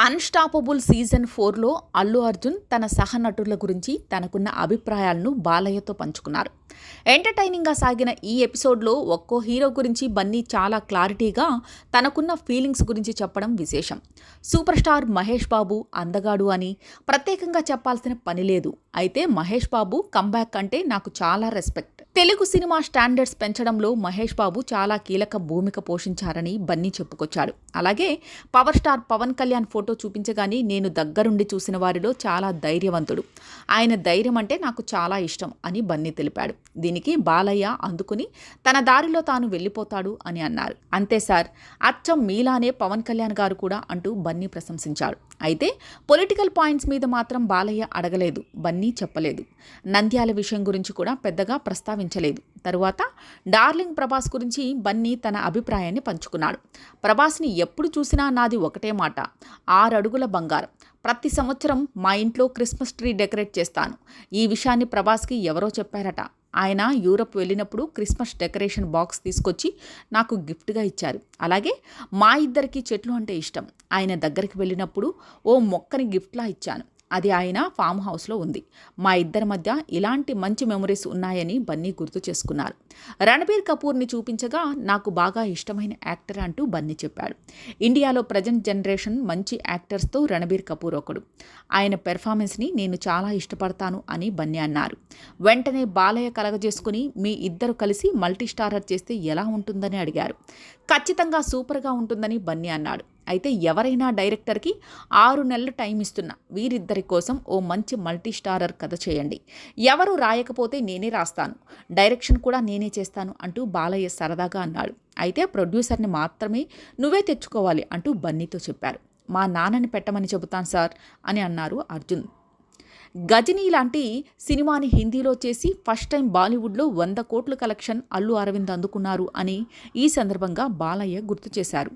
Unstoppable season ఫోర్లో అల్లు అర్జున్ తన సహనటుల గురించి తనకున్న అభిప్రాయాలను బాలయ్యతో పంచుకున్నారు. ఎంటర్టైనింగ్గా సాగిన ఈ ఎపిసోడ్లో ఒక్కో హీరో గురించి బన్నీ చాలా క్లారిటీగా తనకున్న ఫీలింగ్స్ గురించి చెప్పడం విశేషం. సూపర్ స్టార్ మహేష్ బాబు అందగాడు అని ప్రత్యేకంగా చెప్పాల్సిన పని లేదు. అయితే మహేష్ బాబు కంబ్యాక్ అంటే నాకు చాలా రెస్పెక్ట్ తెలుగు సినిమా స్టాండర్డ్స్ పెంచడంలో మహేష్ బాబు చాలా కీలక భూమిక పోషించారని బన్నీ చెప్పుకొచ్చాడు అలాగే power star Pawan Kalyan photo చూపించగానే నేను దగ్గరుండి చూసిన వారిలో చాలా ధైర్యవంతుడు. ఆయన ధైర్యం అంటే నాకు చాలా ఇష్టం అని బన్నీ తెలిపాడు. దీనికి బాలయ్య అందుకుని తన దారిలో తాను వెళ్ళిపోతాడు అని అన్నారు. అంతే సార్ అచ్చం మీలానే పవన్ కళ్యాణ్ గారు కూడా అంటూ బన్నీ ప్రశంసించాడు. అయితే పొలిటికల్ పాయింట్స్ మీద మాత్రం బాలయ్య అడగలేదు బన్నీ చెప్పలేదు. నంద్యాల విషయం గురించి కూడా పెద్దగా ప్రస్తావించలేదు. తరువాత డార్లింగ్ ప్రభాస్ గురించి బన్నీ తన అభిప్రాయాన్ని పంచుకున్నాడు. ప్రభాస్ని ఎప్పుడు చూసినా నాది ఒకటే మాట ఆరు అడుగుల బంగారం. ప్రతి సంవత్సరం మా ఇంట్లో క్రిస్మస్ ట్రీ డెకరేట్ చేస్తాను. ఈ విషయాన్ని ప్రభాస్కి ఎవరో చెప్పారట. ఆయన యూరప్ వెళ్ళినప్పుడు క్రిస్మస్ డెకరేషన్ బాక్స్ తీసుకొచ్చి నాకు గిఫ్ట్గా ఇచ్చారు. అలాగే మా ఇద్దరికి చెట్లు అంటే ఇష్టం. ఆయన దగ్గరికి వెళ్ళినప్పుడు ఓ మొక్కని గిఫ్ట్లా ఇచ్చాను. అది ఆయన ఫామ్ హౌస్లో ఉంది. మా ఇద్దరి మధ్య ఇలాంటి మంచి మెమరీస్ ఉన్నాయని బన్నీ గుర్తు చేసుకున్నారు. రణబీర్ కపూర్ని చూపించగా నాకు బాగా ఇష్టమైన యాక్టర్ అంటూ బన్నీ చెప్పాడు. ఇండియాలో ప్రజెంట్ జనరేషన్ మంచి యాక్టర్స్తో రణబీర్ కపూర్ ఒకడు. ఆయన పెర్ఫార్మెన్స్ని నేను చాలా ఇష్టపడతాను అని బన్నీ అన్నారు. వెంటనే బాలయ్య కలగజేసుకుని మీ ఇద్దరు కలిసి మల్టీ స్టారర్ చేస్తే ఎలా ఉంటుందని అడిగారు. ఖచ్చితంగా సూపర్గా ఉంటుందని బన్నీ అన్నాడు. అయితే ఎవరైనా డైరెక్టర్కి ఆరు నెలలు టైం ఇస్తున్నా. వీరిద్దరి కోసం ఓ మంచి మల్టీ స్టారర్ కథ చేయండి. ఎవరు రాయకపోతే నేనే రాస్తాను. డైరెక్షన్ కూడా నేనే చేస్తాను అంటూ బాలయ్య సరదాగా అన్నాడు. అయితే ప్రొడ్యూసర్ని మాత్రమే నువ్వే తెచ్చుకోవాలి అంటూ బన్నీతో చెప్పారు. మా నాన్నని పెట్టమని చెబుతాను సార్ అని అన్నారు అర్జున్. గజనీ లాంటి సినిమాని హిందీలో చేసి ఫస్ట్ టైం బాలీవుడ్లో వంద కోట్ల కలెక్షన్ అల్లు అరవింద్ అందుకున్నారు అని ఈ సందర్భంగా బాలయ్య గుర్తు చేశారు.